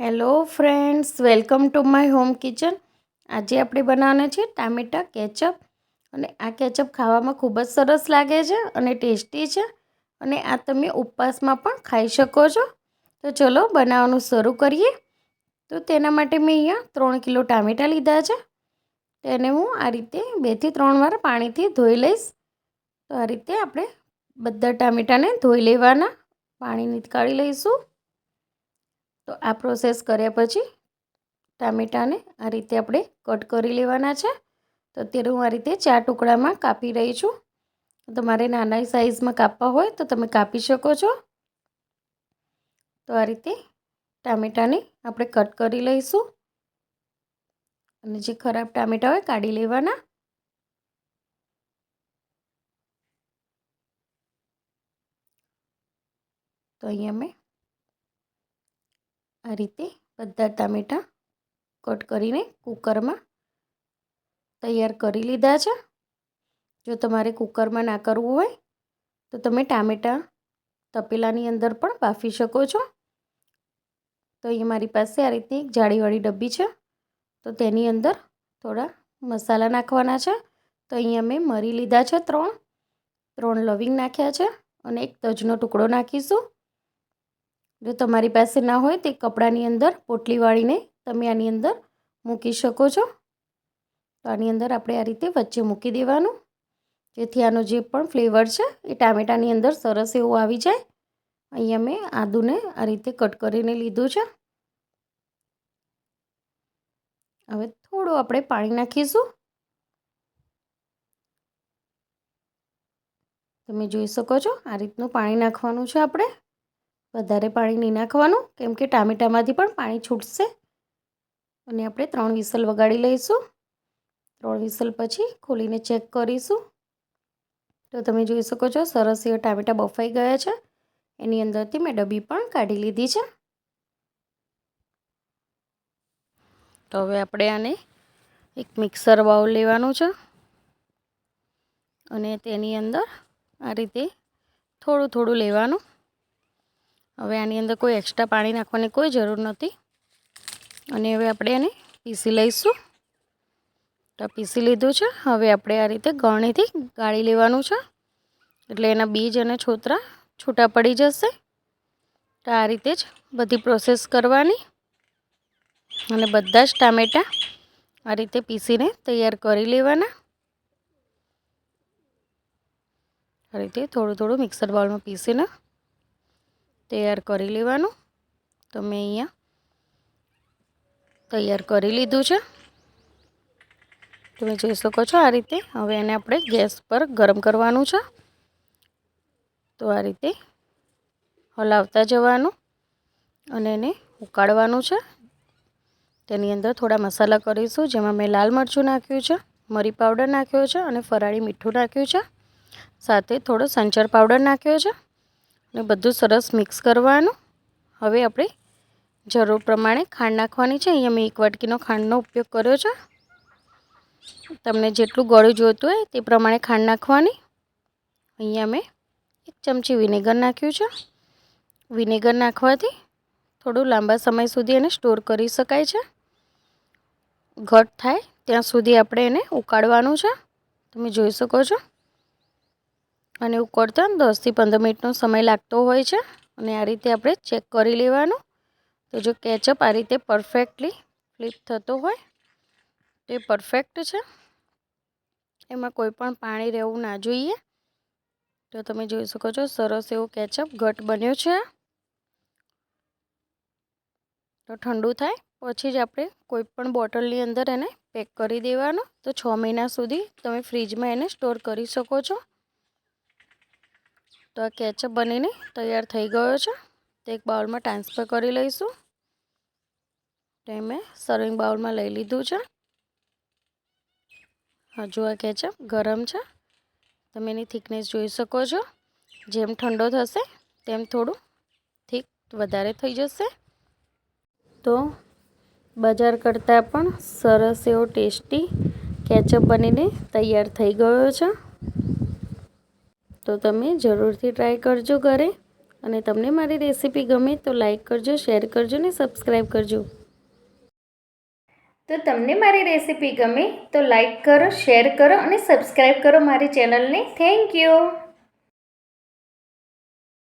Hello friends welcome to my home kitchen આજે આપણે બનાવવાના છે ટામેટા કેચઅપ. અને આ કેચઅપ ખાવામાં ખૂબ જ સરસ લાગે છે અને ટેસ્ટી છે. અને આ તમે ઉપવાસમાં પણ ખાઈ શકો છો. તો ચલો બનાવવાનું શરૂ કરીએ. તો તેના માટે મેં અહીંયા ત્રણ કિલો ટામેટાં લીધા છે. તેને હું આ રીતે બેથી ત્રણ વાર પાણીથી ધોઈ લઈશ. તો આ રીતે આપણે બધા ટામેટાને ધોઈ લેવાના. પાણી નીકાળી લઈશું. તો આ પ્રોસેસ કર્યા પછી ટામેટાને આ રીતે આપણે કટ કરી લેવાના છે. તો અત્યારે હું આ રીતે ચાર ટુકડામાં કાપી રહી છું. તમારે નાના સાઇઝમાં કાપવા હોય તો તમે કાપી શકો છો. તો આ રીતે ટામેટાને આપણે કટ કરી લઈશું. અને જે ખરાબ ટામેટા હોય કાઢી લેવાના. તો અહીંયા મેં આ રીતે બધા ટામેટાં કટ કરીને કુકરમાં તૈયાર કરી લીધા છે. જો તમારે કુકરમાં ના કરવું હોય, તો તમે ટામેટાં તપેલાની અંદર પણ બાફી શકો છો. તો અહીં મારી પાસે આ રીતે એક જાળીવાળી ડબ્બી છે. તો તેની અંદર થોડા મસાલા નાખવાના છે. તો અહીંયા મેં મરી લીધા છે ત્રણ. ત્રણ લવિંગ નાખ્યા છે અને એક તજનો ટુકડો નાખીશું. જો તમારી પાસે ના હોય તે કપડાની અંદર પોટલી વાળીને તમે આની અંદર મૂકી શકો છો. તો આની અંદર આપણે આ રીતે વચ્ચે મૂકી દેવાનું. જેથી આનો જે પણ ફ્લેવર છે એ ટામેટાની અંદર સરસ એવું આવી જાય. અહીંયા મેં આદુને આ રીતે કટ કરીને લીધું છે. હવે થોડું આપણે પાણી નાખીશું. તમે જોઈ શકો છો આ રીતનું પાણી નાખવાનું છે આપણે. વધારે પાણી નહીં નાખવાનું, કેમ કે ટામેટામાંથી પણ પાણી છૂટશે. અને આપણે ત્રણ વિસલ વગાડી લઈશું. ત્રણ વિસલ પછી ખોલીને ચેક કરીશું. તો તમે જોઈ શકો છો, સરસ એવા ટામેટાં બફાઈ ગયા છે. એની અંદરથી મેં ડબ્બી પણ કાઢી લીધી છે. તો હવે આપણે આને એક મિક્સર બાઉલ લેવાનું છે. અને તેની અંદર આ રીતે થોડું થોડું લેવાનું. હવે આની અંદર કોઈ એક્સ્ટ્રા પાણી નાખવાની કોઈ જરૂર નથી. અને હવે આપણે એને પીસી લઈશું. તો પીસી લીધું છે. હવે આપણે આ રીતે ગળણીથી ગાળી લેવાનું છે. એટલે એના બીજ અને છોતરા છૂટા પડી જશે. તો આ રીતે જ બધી પ્રોસેસ કરવાની. અને બધા જ ટામેટાં આ રીતે પીસીને તૈયાર કરી લેવાના. આ રીતે થોડું થોડું મિક્સર બાઉલમાં પીસીને તૈયાર કરી લેવાનું. તો મેં અહીંયા તૈયાર કરી લીધું છે. તમે જોઈ શકો છો આ રીતે. હવે એને આપણે ગેસ પર ગરમ કરવાનું છે. તો આ રીતે હલાવતા જવાનું અને એને ઉકાળવાનું છે. તેની અંદર થોડા મસાલા કરીશું, જેમાં મેં લાલ મરચું નાખ્યું છે, મરી પાવડર નાખ્યો છે અને ફરાળી મીઠું નાખ્યું છે. સાથે થોડો સંચર પાવડર નાખ્યો છે. ને બધું સરસ મિક્સ કરવાનું. હવે આપણે જરૂર પ્રમાણે ખાંડ નાખવાની છે. અહીંયા મેં એક વાટકીનો ખાંડનો ઉપયોગ કર્યો છે. તમને જેટલું ગળું જોઈતું હોય તે પ્રમાણે ખાંડ નાખવાની. અહીંયા મેં એક ચમચી વિનેગર નાખ્યું છે. વિનેગર નાખવાથી થોડું લાંબા સમય સુધી એને સ્ટોર કરી શકાય છે. ઘટ થાય ત્યાં સુધી આપણે એને ઉકાળવાનું છે. તમે જોઈ શકો છો. અને ઉકળતા દસથી પંદર મિનિટનો સમય લાગતો હોય છે અને આ રીતે આપણે ચેક કરી લેવાનું. તો જો કેચઅપ આ રીતે પરફેક્ટલી ફ્લિપ થતો હોય, તો એ પરફેક્ટ છે. એમાં કોઈ પણ પાણી રહેવું ના જોઈએ. તો તમે જોઈ શકો છો સરસ એવો કેચઅપ ઘટ બન્યો છે તો ઠંડુ થાય, પછી જ આપણે કોઈ પણ બોટલની અંદર એને પેક કરી દેવાનું. તો છ મહિના સુધી તમે ફ્રીજમાં એને સ્ટોર કરી શકો છો. તો આ કેચઅપ બનીને તૈયાર થઈ ગયો છે. તે એક બાઉલમાં ટ્રાન્સફર કરી લઈશું. તે મેં સર્વિંગ બાઉલમાં લઈ લીધું છે. હજુ આ કેચઅપ ગરમ છે. તમે એની થિકનેસ જોઈ શકો છો. જેમ ઠંડો થશે, તેમ થોડું થીક વધારે થઈ જશે. તો બજાર કરતાં પણ સરસ એવો ટેસ્ટી કેચઅપ બનીને તૈયાર થઈ ગયો છે. તો તમે જરૂરથી ટ્રાય કરજો ઘરે. અને તમને મારી રેસીપી ગમે તો લાઈક કરજો શેર કરજો ને સબસ્ક્રાઈબ કરજો. તો તમને મારી રેસીપી ગમે તો લાઈક કરો શેર કરો અને સબસ્ક્રાઈબ કરો મારી ચેનલને થેન્ક યુ